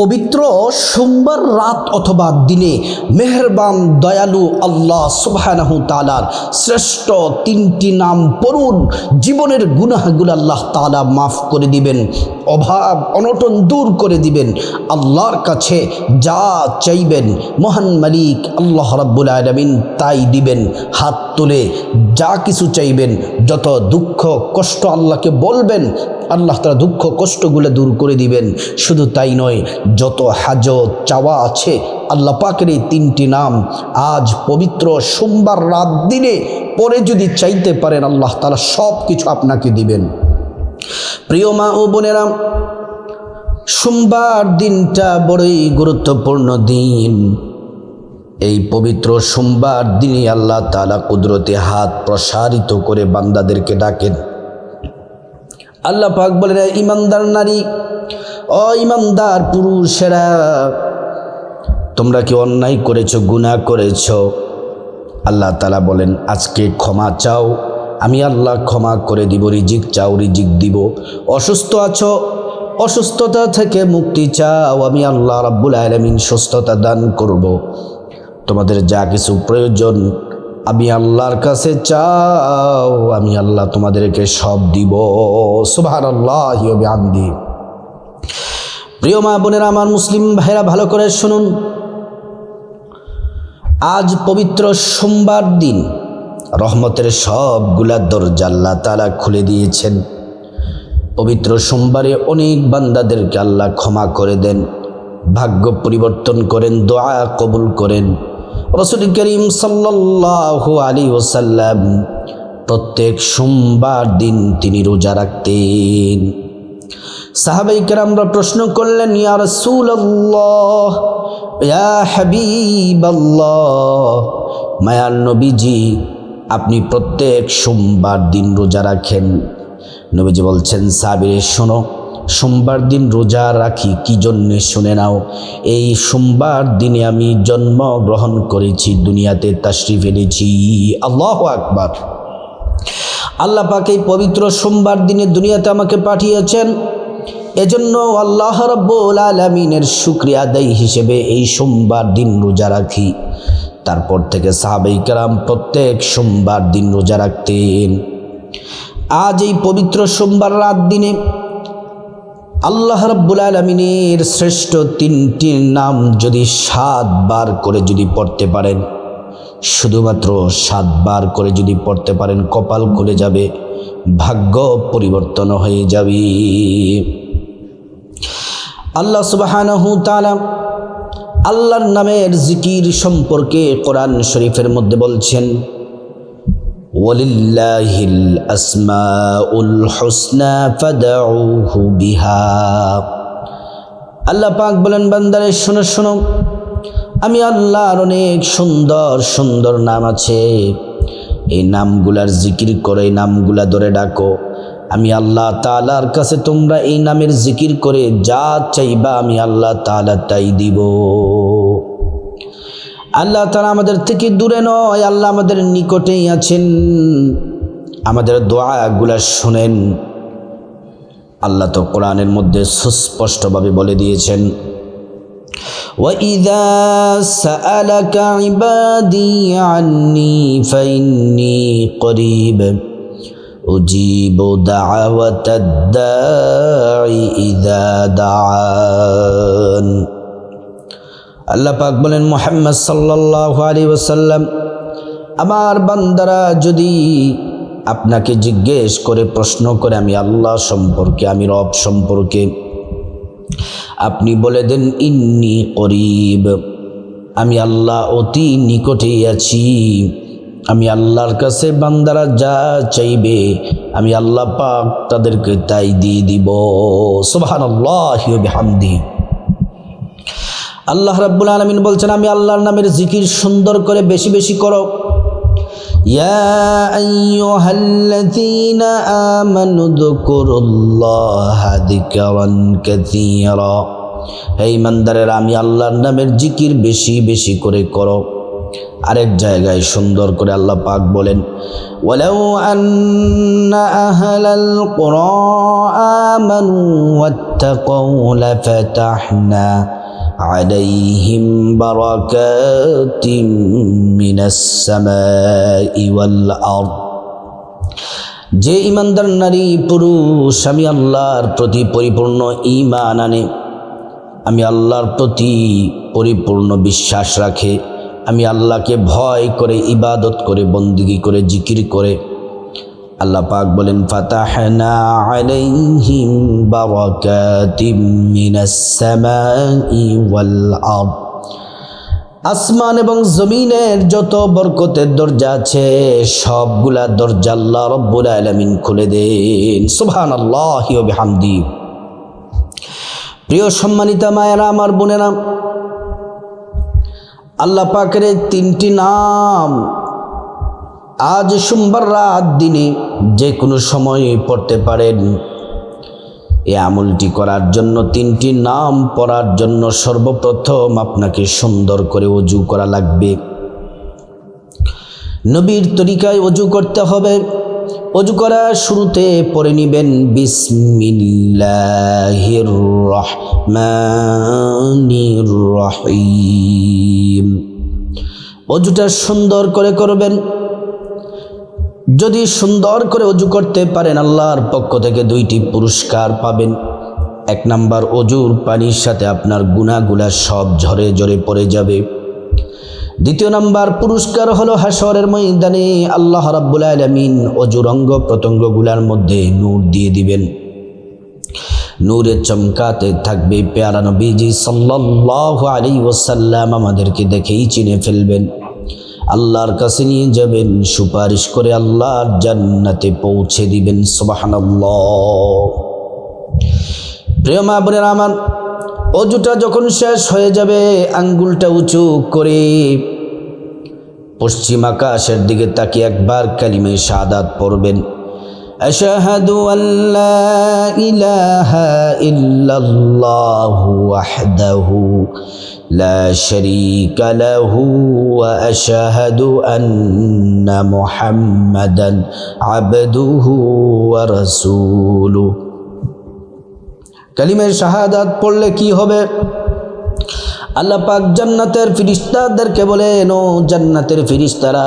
পবিত্র সোমবার রাত অথবা দিনে মেহরবান দয়ালু আল্লাহ সুবহানাহু তালার শ্রেষ্ঠ তিনটি নাম পড়ুন। জীবনের গুনাহগুলো আল্লাহ তালা মাফ করে দিবেন, অভাব, অনটন দূর করে দিবেন। আল্লাহর কাছে যা চাইবেন, মহান মালিক আল্লাহ রাব্বুল আলমিন তাই দিবেন। হাত তুলে যা কিছু চাইবেন, যত দুঃখ, কষ্ট আল্লাহকে বলবেন আল্লাহ তারা দুঃখ কষ্টগুলো দূর করে দিবেন। শুধু তাই নয়, যত হাজত চাওয়া আছে, আল্লাহ পাকের এই তিনটি নাম আজ পবিত্র সোমবার রাত দিনে পরে যদি চাইতে পারেন, আল্লাহ তালা সব কিছু আপনাকে দিবেন। প্রিয় মা ও বোনেরা, সোমবার দিনটা বড়ই গুরুত্বপূর্ণ দিন। এই পবিত্র সোমবার দিনে আল্লাহ তালা কুদরতে হাত প্রসারিত করে বান্দাদেরকে ডাকেন। আল্লাহ পাক বলে ইমানদার নারী, অ ইমানদার পুরুষেরা, তোমরা কি অন্যায় করেছ, গুনাহ করেছ আল্লাহ তালা বলেন, আজকে ক্ষমা চাও, আমি আল্লাহ ক্ষমা করে দিব, রিজিক চাও, রিজিক দিব অসুস্থ আছো, অসুস্থতা থেকে মুক্তি চাও, আমি আল্লাহ রাব্বুল আলমিন সুস্থতা দান করব। তোমাদের যা কিছু প্রয়োজন আমি আল্লাহর কাছে চাও, আমি আল্লাহ তোমাদেরকে সব দিব। সুভান আল্লাহ আমদি প্রিয় মা বোনেরা, আমার মুসলিম ভাইরা, ভালো করে শুনুন। আজ পবিত্র সোমবার দিন রহমতের সবগুলা দরজা আল্লাহ তালা খুলে দিয়েছেন। পবিত্র সোমবারে অনেক বান্দাদেরকে আল্লাহ ক্ষমা করে দেন, ভাগ্য পরিবর্তন করেন, দোয়া কবুল করেন। রসুল করিম সাল্লাহ আলী ওসাল্লাম প্রত্যেক সোমবার দিন তিনি রোজা রাখতেন। সাহাবাই কেরামরা প্রশ্ন করলেন, ইয়া রসুল মায়ার নবীজি, আপনি প্রত্যেক সোমবার দিন রোজা রাখেন? নবীজি বলছেন সাবিরে শোনো সোমবার দিন রোজা রাখি, কি জন্যে শুনে নাও? এই সোমবার দিনে আমি জন্ম গ্রহণ করেছি, দুনিয়াতে তাশরিফ এনেছি। আল্লাহ আকবার। আল্লাহ পাক এই পবিত্র সোমবার দিনে দুনিয়াতে আমাকে পাঠিয়েছেন। এজন্য আল্লাহ রব্বুল আলমিনের শুক্রিয়া আদায় হিসেবে এই সোমবার দিন রোজা রাখি। তারপর থেকে সাহাবাই কারাম প্রত্যেক সোমবার দিন রোজা রাখতেন। আজ এই পবিত্র সোমবার রাত দিনে আল্লাহ রব্বুল আলমিনের শ্রেষ্ঠ তিনটি নাম যদি সাতবার করে যদি পড়তে পারেন, শুধুমাত্র সাতবার করে যদি পড়তে পারেন, কপাল খুলে যাবে, ভাগ্য পরিবর্তন হয়ে যাবে। আল্লাহ সুবাহানহু তালা আল্লাহর নামের জিকির সম্পর্কে কোরআন শরীফের মধ্যে বলছেন ওয়ালিল্লাহিল আসমাউল হুসনা ফাদউহু বিহা। আল্লাহ পাক বলেন, বান্দারে, শোনো শোনো। আমি আল্লাহর অনেক সুন্দর সুন্দর নাম আছে। এই নামগুলার জিকির করে, এই নামগুলা ধরে ডাকো। আমি আল্লাহ তালার কাছে তোমরা এই নামের জিকির করে যা চাইবা আমি আল্লাহ তালা তাই দিব। আল্লাহ তালা আমাদের থেকে দূরে নয় আল্লাহ আমাদের নিকটেই আছেন আমাদের দোয়াগুলা শোনেন আল্লাহ তো কোরআনের মধ্যে সুস্পষ্টভাবে বলে দিয়েছেন وإذا سألك عبادي عني فإني قريب أجيب دعوة الداعي إذا دعان আল্লাহ পাক বলেন, মোহাম্মদ সাল্লাহ আলী ওসাল্লাম আমার বান্দারা যদি আপনাকে জিজ্ঞেস করে, প্রশ্ন করে, আমি আল্লাহ সম্পর্কে, আমি রব সম্পর্কে, আপনি বলে দেন, ইন্নি করিব আমি আল্লাহ অতি নিকটেই আছি। আমি আল্লাহর কাছে বান্দারা যা চাইবে, আমি আল্লাহ পাক তাদেরকে তাই দিয়ে দিব। সুবাহান আল্লাহ হামদি আল্লাহ রাব্বুল আলমিন বলছেন আমি আল্লাহর নামের জিকির সুন্দর করে বেশি বেশি করো يا أيها الذين آمنوا اذكروا الله ذكرا كثيرا এই মান্দারের আমি আল্লাহর নামের জিকির বেশি বেশি করে করো আরেক জায়গায় সুন্দর করে আল্লাহ পাক বলেন ولو أن أهل القرى آمنوا واتقوا لفتحنا عليهم بركات من السماء والأرض যে ইমানদার নারী পুরুষ আমি আল্লাহর প্রতি পরিপূর্ণ ইমান আনে আমি আল্লাহর প্রতি পরিপূর্ণ বিশ্বাস রাখে আমি আল্লাহকে ভয় করে ইবাদত করে বন্দিগি করে জিকির করে আল্লাহ পাক বলেন, ফাতাহনা আলাইহিম বারাকাতিম মিনাস সামাই ওয়াল আরদ। আসমান এবং জমিনের যত বরকতের দরজা আছে, সবগুলা দরজা আল্লাহ রব্বুল আলামিন খুলে দেন। সুবহানাল্লাহি ওয়া বিহামদি। প্রিয় সম্মানিতা মায়েরা, আমার বোনেরা, আল্লাহ পাকের তিনটি নাম আজ সোমবার রাত দিনে যে কোনো সময়ে পড়তে পারেন। এই আমলটি করার জন্য তিনটি নাম পড়ার জন্য সর্বপ্রথম আপনাকে সুন্দর করে অজু করা লাগবে। নবীর তরিকায় অজু করতে হবে। অজু করা শুরুতে পড়ে নিবেন, বিসমিল্লাহির রহমানির রহিম। অজুটা সুন্দর করে করবেন। যদি সুন্দর করে অজু করতে পারেন, আল্লাহর পক্ষ থেকে দুইটি পুরস্কার পাবেন। এক নাম্বার, অজুর পানির সাথে আপনার গুণাগুলা সব ঝরে ঝরে পড়ে যাবে। দ্বিতীয় নাম্বার, পুরস্কার হলো হাসরের ময়দানে আল্লাহ রাব্বুল আলামিন অজুর অঙ্গ প্রত্যঙ্গগুলার মধ্যে নূর দিয়ে দিবেন। নূরে চমকাতে থাকবে, পেয়ারা নবীজি সাল্লাল্লাহু আলাইহি ওয়াসাল্লাম আমাদেরকে দেখেই চিনে ফেলবেন। আল্লাহর কাছে নিয়ে যাবেন সুপারিশ করে আল্লাহর জান্নাতে পৌঁছে দিবেন সুবহানাল্লাহ প্রিয় মা বোনেরা আমার অজুটা যখন শেষ হয়ে যাবে আঙ্গুলটা উঁচু করে পশ্চিম আকাশের দিকে তাকিয়ে একবার কালিমে শাহাদাত পড়বেন أشهد أن لا إله إلا الله وحده لا شريك له وأشهد أن محمدا عبده ورسوله কালিমের শাহাদাত পড়লে কি হবে আল্লাহ পাক জান্নাতের ফিরিস্তাদেরকে বলেন ও জান্নাতের ফিরিস্তারা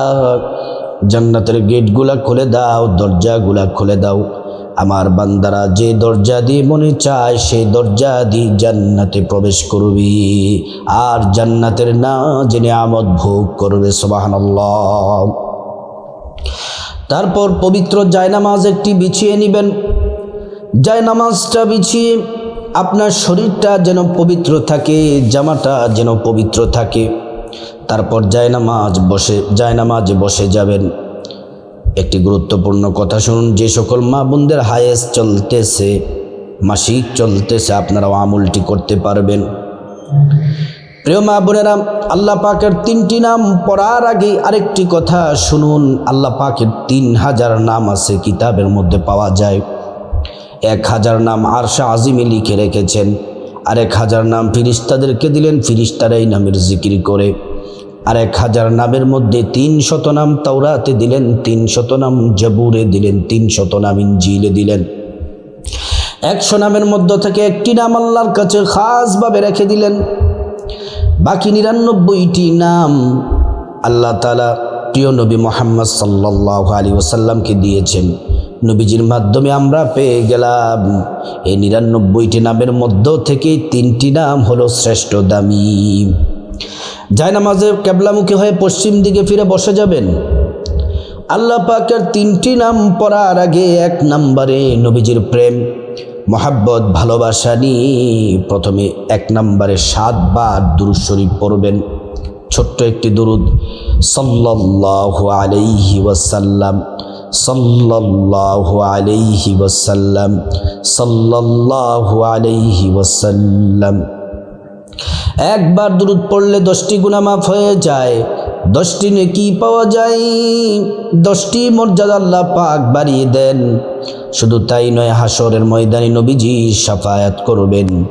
জান্নাতের গেটগুলা খুলে দাও দরজাগুলা খুলে দাও আমার বান্দারা যে দরজা দিয়ে মনে চায়, সেই দরজা দিয়ে জান্নাতে প্রবেশ করবি। আর জান্নাতের না জেনে আমদ ভোগ করবে সোবাহান্লাহ তারপর পবিত্র জায়নামাজ একটি বিছিয়ে নেবেন। জায়নামাজটা বিছিয়ে আপনার শরীরটা যেন পবিত্র থাকে, জামাটা যেন পবিত্র থাকে। তারপর জায়নামাজ বসে, জায়নামাজে বসে যাবেন। একটি গুরুত্বপূর্ণ কথা শুনুন। যে সকল মা বোনদের হায়েস চলতেছে, মাসিক চলতেছে, আপনারাও আমলটি করতে পারবেন। প্রিয় মা বোনেরা, আল্লাহ পাকের তিনটি নাম পড়ার আগে আরেকটি কথা শুনুন। আল্লাহ পাকের তিন হাজার নাম আছে, কিতাবের মধ্যে পাওয়া যায়। এক হাজার নাম আরশা আজিমে লিখে রেখেছেন। আর এক হাজার নাম ফিরিস্তাদেরকে দিলেন ফিরিস্তারা এই নামের জিকির করে। আর এক হাজার নামের মধ্যে তিন শত নাম তাওরাতে দিলেন, তিন শত নাম জবুরে দিলেন, তিন শত নাম ইঞ্জিলে দিলেন। একশো নামের মধ্য থেকে একটি নাম আল্লাহর কাছে খাসভাবে রেখে দিলেন। বাকি নিরানব্বইটি নাম আল্লাহ তালা প্রিয় নবী মোহাম্মদ সাল্লাহ আলী ওসাল্লামকে দিয়েছেন। নবীজির মাধ্যমে আমরা পেয়ে গেলাম। এই নিরানব্বইটি নামের মধ্য থেকে তিনটি নাম হলো শ্রেষ্ঠ দামি। জায়নামাজে ক্যাবলামুখী হয়ে পশ্চিম দিকে ফিরে বসে যাবেন। আল্লাহ পাকের তিনটি নাম পড়ার আগে এক নম্বরে নবীজির প্রেম, মহাব্বত, ভালোবাসা নিয়ে প্রথমে এক নম্বরে সাতবার দুরুদ শরীফ পড়বেন। ছোট্ট একটি দুরুদ, সাল্লাল্লাহু আলাইহি ওয়াসাল্লাম, সাল্লাল্লাহু আলাইহি ওয়াসাল্লাম, সাল্লাল্লাহু আলাইহি ওয়াসাল্লাম। একবার দূরত পড়লে দশটি গুণা মাফ হয়ে যায়। দশটি নেকি পাওয়া যায়। দশটি মর্যাদা আল্লাহ পাক বাড়িয়ে দেন। শুধু তাই নয় হাসরের ময়দানে নবীজি সাফায়াত করবেন।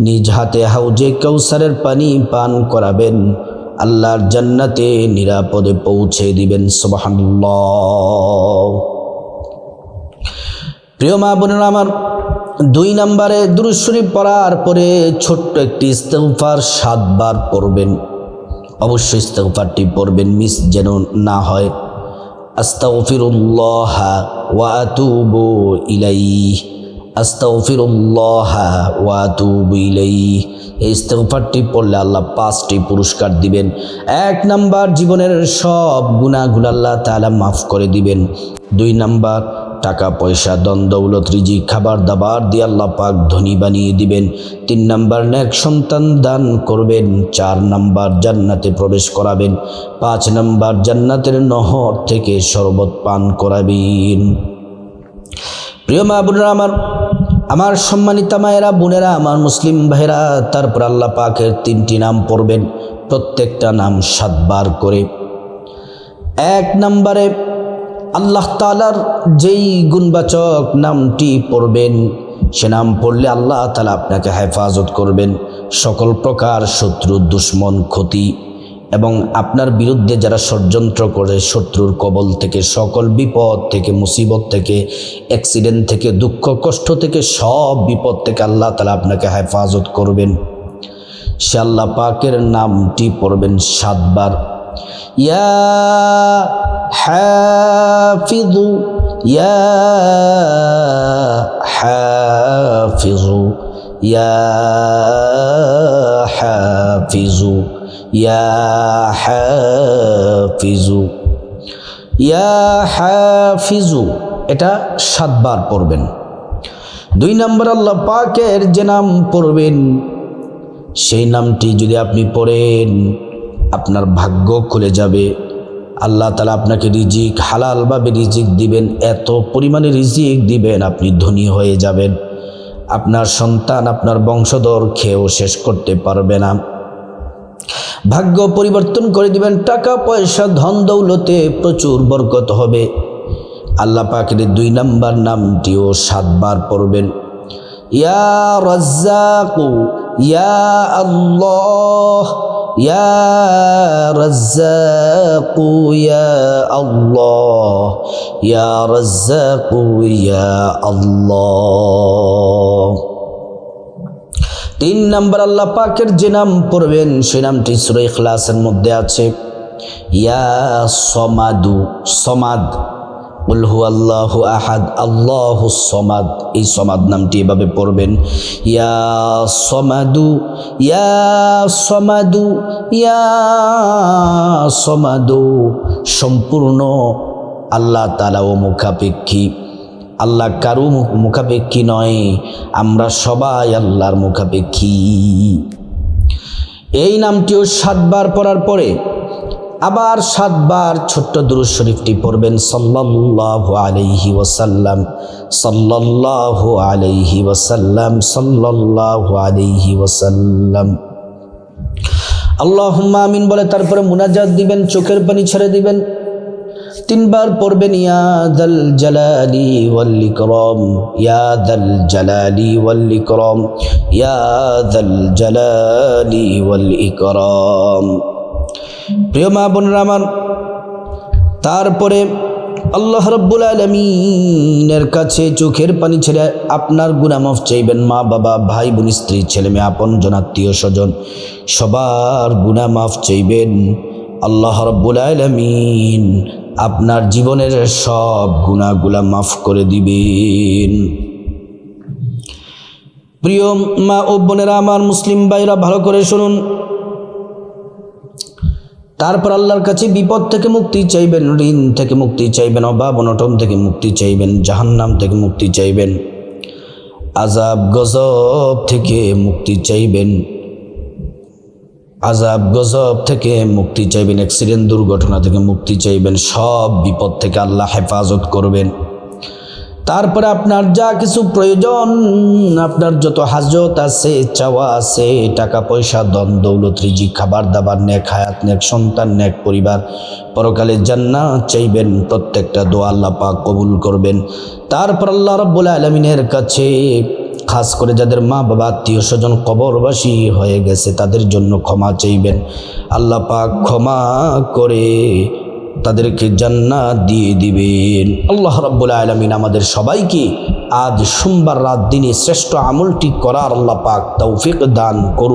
নিজ হাতে হাউজে কৌসারের পানি পান করাবেন। আল্লাহর জান্নাতে নিরাপদে পৌঁছে দিবেন, সুবহানাল্লাহ। প্রিয় মা বোনেরা আমার দুই নম্বরে দুরুশরীফ পড়ার পরে ছোট্ট একটি ইস্তেগফার সাতবার পড়বেন। অবশ্যই ইস্তেগফারটি পড়বেন, মিস যেন না হয়। আস্তাগফিরুল্লাহ ওয়া আতুবু ইলাইহি। আস্তাগফিরুল্লাহ ওয়া আতুবু ইলাইহি। এই ইস্তেগফারটি পড়লে আল্লাহ পাঁচটি পুরস্কার দিবেন। এক নাম্বার জীবনের সব গুনাহগুলো আল্লাহ তাআলা মাফ করে দিবেন। দুই নাম্বার টাকা, পয়সা দ্বন্দ্বৌলত রিজি খাবার, দাবার দিয়ে আল্লাহ পাক ধনী বানিয়ে দিবেন। তিন নাম্বার ন্যাক সন্তান দান করবেন। চার নাম্বার, জান্নাতে প্রবেশ করাবেন। পাঁচ নাম্বার, জান্নাতের নহর থেকে শরবত পান করাবেন। প্রিয় মা বোনেরা, আমার আমার সম্মানিতা মায়েরা, বোনেরা, আমার মুসলিম ভাইরা তারপর আল্লাহ পাকের তিনটি নাম পড়বেন। প্রত্যেকটা নাম সাতবার করে। এক নম্বরে আল্লাহ তালার যেই গুণবাচক নামটি পড়বেন, সে নাম পড়লে আল্লাহ তালা আপনাকে হেফাজত করবেন। সকল প্রকার শত্রু, দুশ্মন, ক্ষতি এবং আপনার বিরুদ্ধে যারা ষড়যন্ত্র করে, শত্রুর কবল থেকে, সকল বিপদ থেকে, মুসিবত থেকে, অ্যাক্সিডেন্ট থেকে, দুঃখ, কষ্ট থেকে, সব বিপদ থেকে আল্লাহ তালা আপনাকে হেফাজত করবেন। সে আল্লাহ পাকের নামটি পড়বেন সাতবার। ইয়া حافظ ইয়া حافظ ইয়া حافظ ইয়া حافظ ইয়া হাফিজু এটা সাতবার পড়বেন। দুই নম্বর আল্লাহ পাকের যে নাম পড়বেন, সেই নামটি যদি আপনি পড়েন আপনার ভাগ্য খুলে যাবে। আল্লাহ তালা আপনাকে রিজিক, হালালভাবে রিজিক দিবেন, এত পরিমাণে রিজিক দিবেন, আপনি ধনী হয়ে যাবেন। আপনার সন্তান, আপনার বংশধর খেয়েও শেষ করতে পারবে না। ভাগ্য পরিবর্তন করে দিবেন, টাকা, পয়সা, ধন, দৌলতে প্রচুর বরকত হবে। আল্লাহ পাকের দুই নাম্বার নামটিও সাতবার পড়বেন। ইয়া রাজ্জাকু, ইয়া আল্লাহ। ইয়া রাজ্জাকু ইয়া আল্লাহ ইয়া রাজ্জাকু ইয়া আল্লাহ তিন নাম্বার আল্লাহ পাকের যে নাম পড়বেন সে নামটি সুরে ইখলাসের মধ্যে আছে। ইয়া সমাদু সমাদ উলহু আল্লাহু আহাদ, আল্লাহু সমাদ। এই সমাদ নামটি এভাবে পড়বেন। ইয়া সমাদু ইয়া সমাদু ইয়া সমাদু। সম্পূর্ণ আল্লাহ তালা ও মুখাপেক্ষী। আল্লাহ কারু মুখাপেক্ষী নয়, আমরা সবাই আল্লাহর মুখাপেক্ষী। এই নামটিও সাতবার পড়ার পরে আবার সাতবার ছোট্ট দুরু শরীফটি পড়বেন সাল্লাল্লাহু আলাইহি ওয়াসাল্লাম, সাল্লাল্লাহু আলাইহি ওয়াসাল্লাম, সাল্লাল্লাহু আলাইহি ওয়াসাল্লাম। আল্লাহুম্মা আমিন বলে তারপরে মুনাজাত দিবেন, চোখের পানি ছেড়ে দিবেন। তিনবার পড়বেন ইয়াদাল জালালি ওয়াল ইকরাম ইয়াদাল জালালি ওয়াল ইকরাম ইয়াদাল জালালি ওয়াল ইকরাম। প্রিয় মা বোনেরা আমার, তারপরে আল্লাহ রব্বুল আলমিনের কাছে চোখের পানি ছেড়ে আপনার গুনামাফ চাইবেন। মা, বাবা, ভাই, বোন, স্ত্রী, ছেলে মেয়ে, আপন জন, আত্মীয় স্বজন, সবার গুনামাফ চাইবেন। আল্লাহ রব্বুল আলমিন আপনার জীবনের সব গুণাগুলা মাফ করে দিবেন। প্রিয় মা ও বোনেরা আমার, মুসলিম ভাইরা ভালো করে শুনুন। তারপর আল্লাহর কাছে বিপদ থেকে মুক্তি চাইবেন, ঋণ থেকে মুক্তি চাইবেন, অভাব, অনটন থেকে মুক্তি চাইবেন, জাহান্নাম থেকে মুক্তি চাইবেন আজাব গজব থেকে মুক্তি চাইবেন আজাব গজব থেকে মুক্তি চাইবেন অ্যাক্সিডেন্ট দুর্ঘটনা থেকে মুক্তি চাইবেন, সব বিপদ থেকে আল্লাহ হেফাজত করবেন। তারপরে আপনার যা কিছু প্রয়োজন, আপনার যত হাজত আছে, চাওয়া আছে, টাকা পয়সা দন দৌলত রিজি খাবার দাবার, নেক হায়াত, নেক সন্তান, নেক পরিবার, পরকালে জান্নাত চাইবেন, প্রত্যেকটা দোয়া আল্লাহ পাক কবুল করবেন। তারপর আল্লাহ রব্বুল আলমিনের কাছে, খাস করে যাদের মা বাবা, আত্মীয় স্বজন কবরবাসী হয়ে গেছে, তাদের জন্য ক্ষমা চাইবেন। আল্লাহ পাক ক্ষমা করে তাদেরকে জান্নাত দিয়ে দিবেন। আল্লাহ রব্বুল আলমিন আমাদের সবাইকে আজ সোমবার রাত দিনে শ্রেষ্ঠ আমলটি করার আল্লাহ পাক তৌফিক দান করুন।